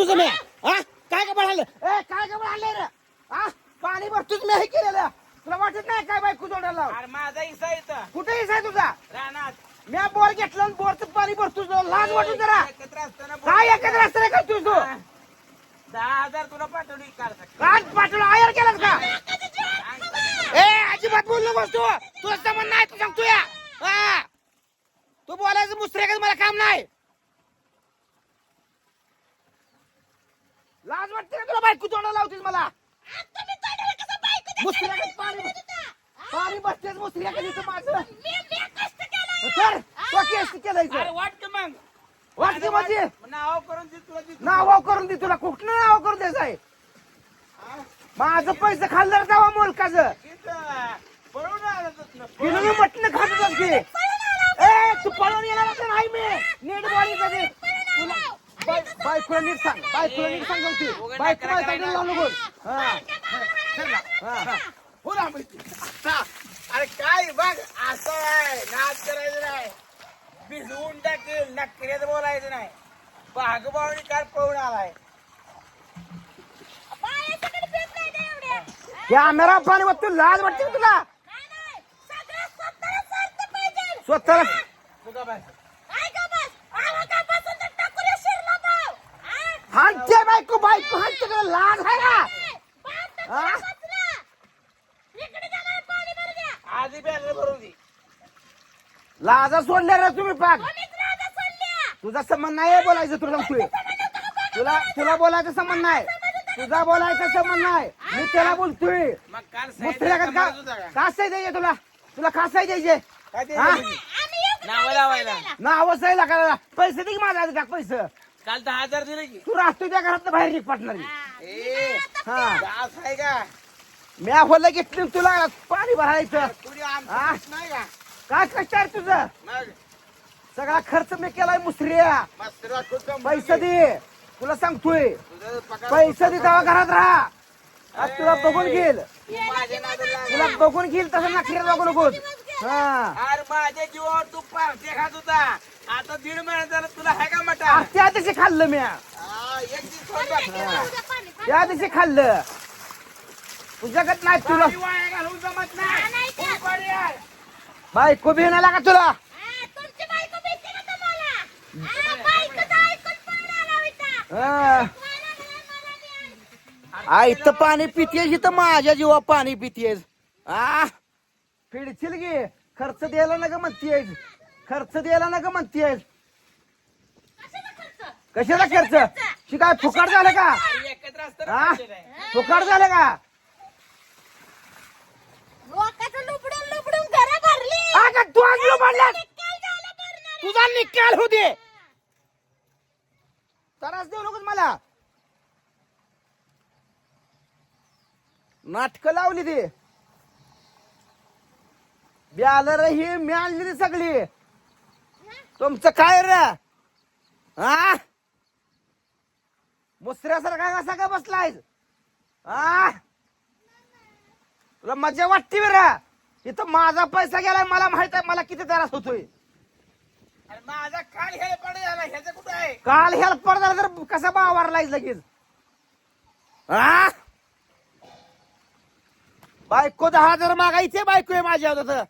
तुझं मी? हा? काय का बळालं ए काय का बळालं रे? हा? पाणी भरतोच मी हे केलेलं. तुला वाटत नाही काय बायको जोडायला अरे माझा हिस्सा येतं कुठे आहे तुझा? रानात. मी बोर घेतला आणि बोरचं पाणी भरतोच लाज वाटून जरा. एकत्र असताना काय एकत्र असतं रे काय तुझ तू? हा. दहा हजार तुला पाठवली काल सकाळी. काल पाठवलं आयर केलं का? ए अजिबात बोलू नकोस तू. तुझं संबंध नाही तू सांगतो या हा. तू बोलायचं मुसऱ्याकडे मला काम नाही. लाज वाटते का तुला बायको तोंडाला लावतीस मला? मुसऱ्याकडे पाणी पाणी बसतेच मुसऱ्याकडे इथं माझं? तो केस अरे सर वाट की मग. वाटते माझी. नाव करून दे तुला. नाव करून दे तुला. कुठनं नाव करून द्यायचं आहे? माझं पैसे खाल्लं जावा मोलकाचं. इथं पळून आला मी मटण खात की? ए तू पळून येणार असं नाही मी. नीट बॉडी कधी? तुला बाय- बायकोला नीट सांग. बायकोला नीट सांग होती बायको मला सांगितलं लावू नको हा. हा हा. हो ना, अरे काय बघ असं आहे. नाच करायचं नाही. भिजवून टाकेल. नक्कीच बोलायचं नाही. भागबावणी कार पळून आलाय. कॅमेरा पाणी तू लाज वाटते तुला? स्वतःला तुझा बाय हाणते बायको बायको हाणते का लाज आहे का? हा? आधी बॅनर भरून दे. लाजा सोडल्या रे तुम्ही पाक. तुझा संबंध नाही बोलायचं तुला सांगतोय तुला तुला बोलायचा संबंध नाही. तुझा बोलायचा संबंध नाही. मी त्याला बोलतोय. मग काल मुस्त्या का? का? का सही द्यायचे तुला? तुला का सही द्यायचे हा? नावं लावायला. नाव सही लागायला पैसे दे की माझा आधी टाक पैसे. काल दहा हजार दिले की. तू राहतो त्या घरात बाहेर निघ पटणार ए हा. दास आहे का? मी होलं घेतली तुला पाणी भरायचं. कुणी हा? आमचं नाही का काय कष्ट आहे तुझं? मग? सगळा खर्च मी केलाय मुसऱ्या. मस्त. पैसे दे. तुला सांगतोय. तुझं पगार- पैसे दे तेव्हा घरात राहा. आज तुला बघून घेईल. तू माझ्या नादाला लागला. तुला बघून घेईल तसं नखरे बघू नकोस हा. अरे माझ्या जीवावर तू पार्ट्या खात होता. आता दीड महिना झाला तुला आहे का मटा त्या दिवशी खाल्लं मी. एक दिवस. त्या दिवशी खाल्लं. तुझ्याकडे नाही तुला. पाणी वाया घालवून जमत नाही. फुल पाणी आहे. बायको बी येणार का तुला? हा. आ इथं पाणी पितेस इथं माझ्या जीवा पाणी पितेस. आ? फिडशील गे खर्च द्यायला ना ग म्हणतेस खर्च द्यायला ना ग म्हणतेस कशाला खर्च शिकाय फुकाट झालं का? एकत्र हा. फुकाट झालं का? लोकांचं लुबडून लुबडून घरं भरली. अगं तू आज म्हणलास निकाल झाला भरणार. तुझा निकाल होऊ दे. त्रास देऊ नकोस मला. नाटक लावली ती ब्यालर ही मी आणली ती सगळी. तुमचं काय रे? हा मुसऱ्यासारखा कसा का बसलाय हा तुला मजा वाटते बरं. इथं माझा पैसा गेलाय मला माहीत आहे मला किती त्रास होतोय. माझा काल हे पाणी झाला ह्याचं कुठं आहे? काल हेल्प पडणार तर कसा बावारलाय लगेच. हा बायको दहा हजार मागायचे बायको आहे माझ्या आता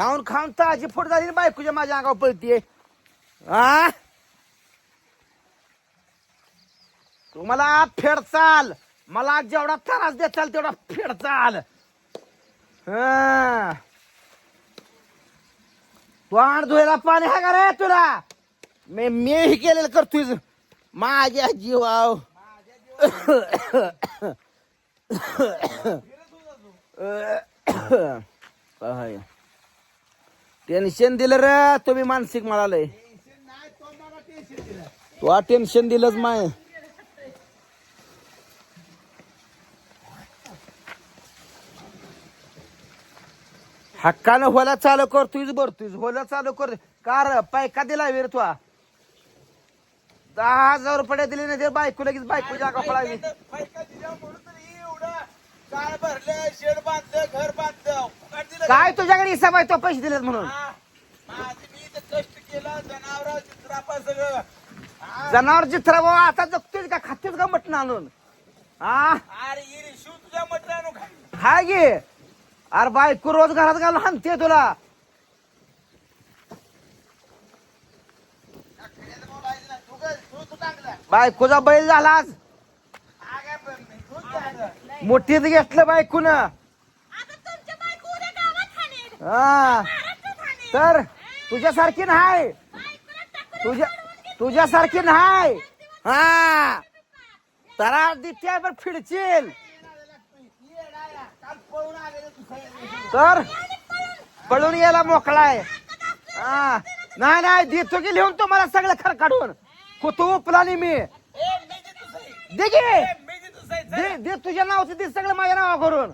खाऊन खाऊन ताजी फुट झाली आणि बायकोच्या माझ्या अंगावर पळतीये आ तुम्हाला फेड चाल मला जेवढा त्रास देताल तेवढा फेड चाल हा तोंड धुवायला पाणी हा का रे तुला मी मी केलेलं करतोय माझ्या जीवाव काय टेन्शन दिलं रे तुम्ही मानसिक मला लय तू टेन्शन दिलंच माय. हक्कानं होला चालू करतोय तुझ होला चालू कर. कार पैका दिला विर तू दहा हजार रुपये दिले नाही ते बायको लगेच बायको जागा पळावी पैका दिला म्हणून तर हे एवढं भरलं? शेड बांधलं घर बांधलं. फुकट दिलं काय तुझ्याकडे हिसाब आहे तो पैसे दिलेत म्हणून? हा. माझी मी इथं कष्ट केलं जनावर चित्रापा सगळं. हा? जनावर चित्र बाबा आता जगतोय का? खातेच का मटण आणून? हा? अरे इरी शिव तुझ्या मटरानो खाली हाय गे अरे बायको रोज घरात घालून हाणते तुला. काय-. बायकोचा बैल झाला आज हा काय पण नाही. तूच चांगला. मोठीच घेतलं बायकून. हा. तर तुझ्यासारखी नाही. तुझ्या तुझ्यासारखी नाही. हा. तरा दित्या पण फिडशील. तर पळून यायला मोकळाय. हा. नाही नाही देतो की लिहून तुम्हाला सगळं खर काढून कुतू उपलानी मी. सही. दे. दे तुझ्या नावचं दे सगळं माझ्या नावा करून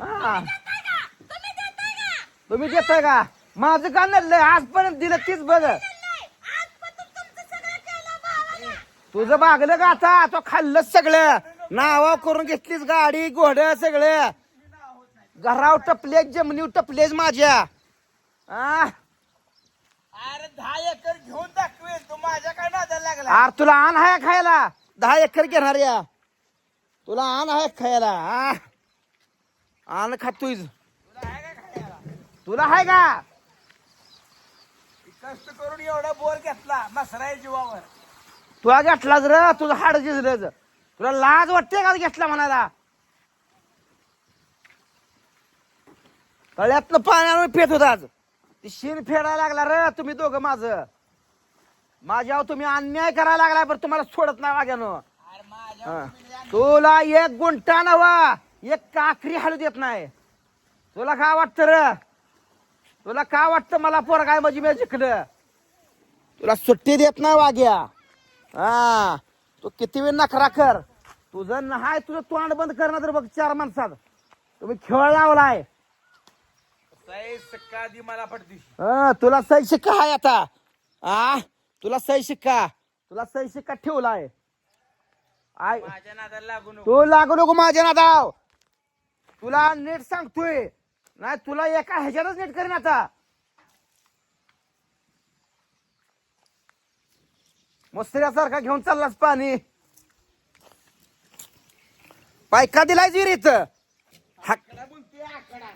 हा? तुम्ही देताय का? तुम्ही देताय का? माझं का नडलंय आजपर्यंत दिलं तीच बघ. तुझं मागलं का आता तो खाल्लंच सगळं. नाव करून घेतलीस गाडी घोड सगळं. घराव टपलेच जमिनीव टपलेच माझ्या. आ. अरे दहा एकर घेऊन दाखवेल. तू माझ्याकडे नादाला लागला? आर तुला आण आहे खायला. दहा एकर घेणार या. तुला आण आहे खायला आ? आण खातोय तुला आहे का? खायला? तुला आहे का कष्ट करून एवढा बोर घेतला मसराय जीवावर. तुला घेतला जर तुझं हाड झिजलं तुला लाज वाटते का घेतला म्हणायला? तळ्यातलं पाणी आणून पेत होतात ती शिन फेडायला लागला रे तुम्ही दोघं माझं. माझ्यावर तुम्ही अन्याय करायला लागलाय बरं तुम्हाला सोडत नाही वाग्यानं. हा. तुला एक गुंटा नवा एक काकरी हालू देत नाही. तुला काय वाटतं र? तुला काय वाटतं मला पोरगाय म्हणजे मी जिकडं तुला सुट्टी देत नाही वाग्या. हा. तू किती वेळ नखरा कर. तुझं नाही तुझं तोंड बंद करणार तर बघ चार माणसात. तुम्ही खेळ लावलाय. सही सक्का दी मला पडती. हं, तुला सही शिक्का आहे आता. आ? तुला सही शिक्का तुला सही शिक्का ठेवलाय. आय माझ्या नादाला लागू नको. तू लागू नको माझ्या नादाव तुला नीट सांगतोय. नाही तुला एका ह्याच्यातच नीट करीन आता. मस्त्र्यासारखा घेऊन चाललास पाणी. पायका दिलाय विहिरीत आकडा बोलते आकडा.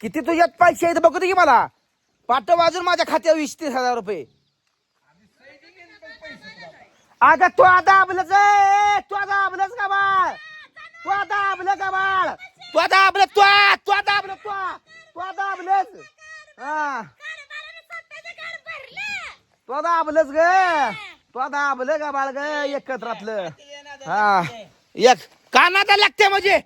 किती तुझ्यात पैसे आहेत बघू दे की मला. पाट वाजून माझ्या खात्यावर वीस तीस हजार रुपये. अगं तू आता आपलंच आहे तू आता आपलंच का बाळ? तू आता आपलं का बाळ? तू आता आपलं तू तू आता आपलं तू हा. कारभाराने स्वतःचं घर ग. तू आता का बाळ ग एकत्रातलं हा. एक. लागते म्हणजे.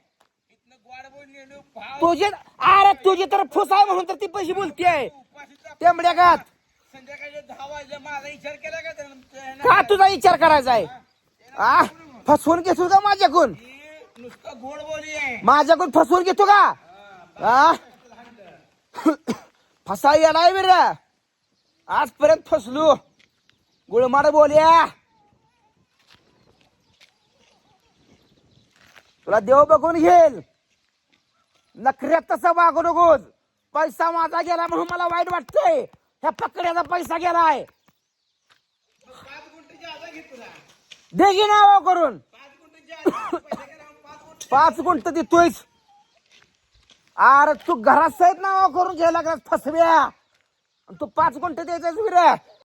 तुझे अरे तुझी तर फुस म्हणून तर ती पैसे बोलतीये. उपाशीचा तेंबड्या गात संध्याकाळी दहा वाजले माझा विचार केला का त्यानं? का तुझा विचार करायचा आहे? आ? फसवून घेतो का माझ्याकडून? ही नुसतं गोड बोली आहे. माझ्याकडून फसवून घेतो का? आ? फसा येणार वीर आजपर्यंत फसलो. गुळमाड बोलया तुला देव बघून घेईल. नखऱ्यात तसं वागू नकोस. पैसा माझा गेला म्हणून मला वाईट वाटतंय. ह्या पकड्याचा पैसा गेलाय. पाच दे की नाव करून. पाच गुंट देतोयस. अरे तू घरात सहित नाव करून घ्यायला लागलास फसव्या. तू पाच गुंट द्यायचं विरा